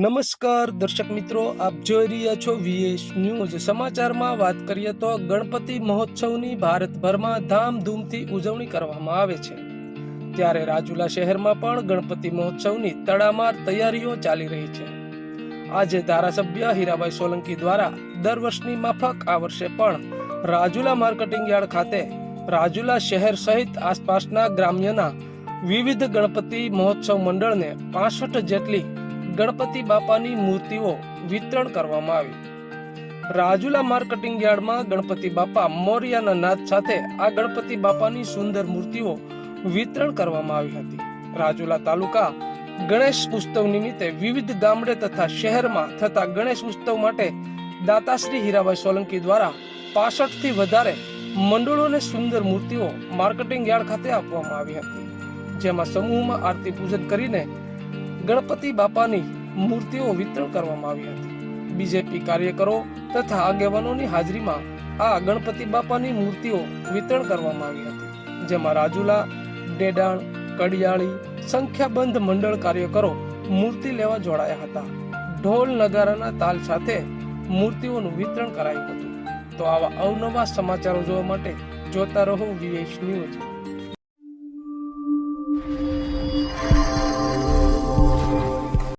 નમસ્કાર, દર્શક મિત્રો, આપ જોઈ રહ્યા છો વીએસ ન્યૂઝ સમાચારમાં વાત કરીએ તો ગણપતિ મહોત્સવની ભારતભરમાં ધામધૂમથી ઉજવણી કરવામાં આવે છે. ત્યારે રાજુલા શહેરમાં પણ ગણપતિ મહોત્સવની તડામાર તૈયારીઓ ચાલી રહી છે. આજે ધારાસભ્ય હીરાભાઈ સોલંકી દ્વારા દર વર્ષની માફક આ વર્ષે પણ રાજુલા માર્કેટિંગ યાર્ડ ખાતે રાજુલા શહેર સહિત આસપાસના ગ્રામ્યના વિવિધ ગણપતિ મહોત્સવ મંડળને પાસઠ જેટલી ગણપતિ બાપાની મૂર્તિઓ વિતરણ કરવામાં આવી. રાજુલા માર્કેટિંગ યાર્ડમાં ગણપતિ બાપા મોરિયાના નાદ સાથે આ ગણપતિ બાપાની સુંદર મૂર્તિઓ વિતરણ કરવામાં આવી હતી. રાજુલા તાલુકા ગણેશ ઉત્સવ નિમિત્તે વિવિધ ગામડે તથા શહેરમાં થતા ગણેશ ઉત્સવ માટે દાતાશ્રી હીરાભાઈ સોલંકી દ્વારા પાસઠથી વધારે મંડળોને સુંદર મૂર્તિઓ માર્કેટિંગ યાર્ડ ખાતે આપવામાં આવી હતી. જેમાં સમૂહમાં આરતી પૂજન કરીને ગણપતિ બાપાની મૂર્તિઓ વિતરણ કરવામાં આવી હતી. બીજેપી કાર્યકરો તથા આગેવાનોની હાજરીમાં આ ગણપતિ બાપાની મૂર્તિઓ વિતરણ કરવામાં આવી હતી. જેમાં રાજુલા, ડેડાણ, કડિયાળી, સંખ્યાબંધ મંડળ કાર્યકરો મૂર્તિ લેવા જોડાયા હતા. ઢોલ નગારાના તાલ સાથે મૂર્તિઓનું વિતરણ કરાયું હતું. તો આવા અવનવા સમાચારો જોવા માટે જોતા રહો વીએસ ન્યૂઝ